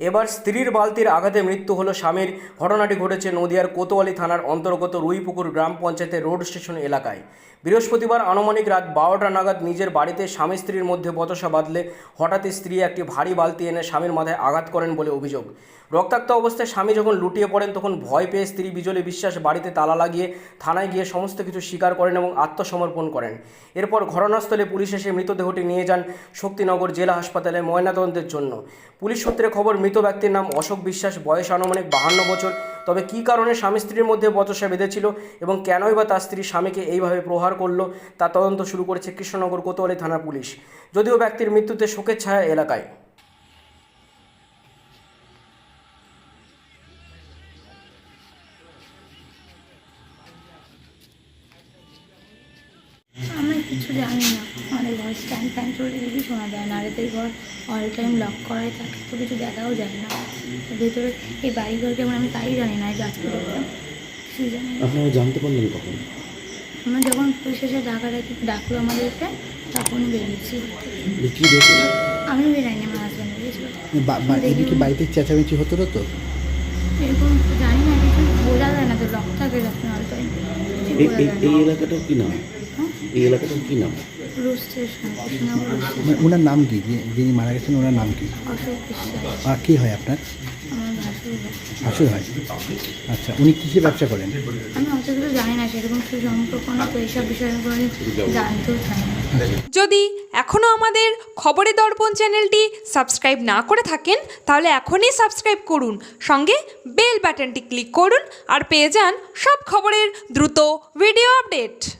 এবার স্ত্রীর বালতির আঘাতে মৃত্যু হলো স্বামীর। ঘটনাটি ঘটেছে নদিয়ার কোতোয়ালি থানার অন্তর্গত রুইপুকুর গ্রাম পঞ্চায়েতের রোড স্টেশন এলাকায়। বৃহস্পতিবার আনুমানিক রাত বারোটা নাগাদ নিজের বাড়িতে স্বামী স্ত্রীর মধ্যে বচসা বাঁধলে হঠাৎই স্ত্রী একটি ভারী বালতি এনে স্বামীর মাথায় আঘাত করেন বলে অভিযোগ। রক্তাক্ত অবস্থায় স্বামী যখন লুটিয়ে পড়েন, তখন ভয় পেয়ে স্ত্রী বিজলি বিশ্বাস বাড়িতে তালা লাগিয়ে থানায় গিয়ে সমস্ত কিছু স্বীকার করেন এবং আত্মসমর্পণ করেন। এরপর ঘটনাস্থলে পুলিশ এসে মৃতদেহটি নিয়ে যান শক্তিনগর জেলা হাসপাতালে ময়নাতদন্তের জন্য। পুলিশ সূত্রে খবর মৃত ব্যক্তির নাম অশোক বিশ্বাস, বয়স আনুমানিক বাহান্ন বছর। তবে কি কারণে স্বামী স্ত্রীর মধ্যে বচসা বেঁধেছিল এবং কেনই বা তার স্ত্রী স্বামীকে এইভাবে প্রহার করল, তা তদন্ত শুরু করেছে কৃষ্ণনগর কোতোয়ালি থানা পুলিশ। যদিও ব্যক্তির মৃত্যুতে শোকের ছায়া এলাকায়। কিছু জানি না আমাদের ঘর স্ট্যান্ড ফ্যান চলে কিছু শোনা যায় না। আর এদের ঘর অল টাইম লক করাই থাকে তো কিছু দেখাও যায় না। ভেতরে এই বাড়ি ঘর কেমন আমি তাই জানি না এই গাছগুলোতে কিছু জানি না। আপনারা জানতে পারলেন কখন? আমরা যখন পুলিশ এসে ডাকাডাকি ডাকলো আমাদেরকে তখনই বেরিয়েছি। কি দেখে? আমি বেরাইনি আমার হাজব্যান্ড বেরিয়েছিল। বাড়িতে চেঁচামেচি হতো না তো? এরকম জানি না কিছু বোঝা যায় না তো লক থাকে যখন অল টাইম এই না। এলাকাটার কি নাম? হ্যাঁ এই এলাকাটার কি নাম? মানে ওনার নাম কি? যে- যিনি মারা গেছেন ওনার নাম কি? আর কি হয় আপনার? হয়। আচ্ছা উনি কিসে ব্যবসা করেন? আমি অত জানি না সেরকম কিছু না তো এইসব বিষয়ে আমি কোনোদিন জানতেও চাই না যদি এখনও আমাদের খবরের দর্পণ চ্যানেলটি সাবস্ক্রাইব না করে থাকেন তাহলে এখনই সাবস্ক্রাইব করুন। সঙ্গে বেল বাটনটি ক্লিক করুন আর পেয়ে যান সব খবরের দ্রুত ভিডিও আপডেট।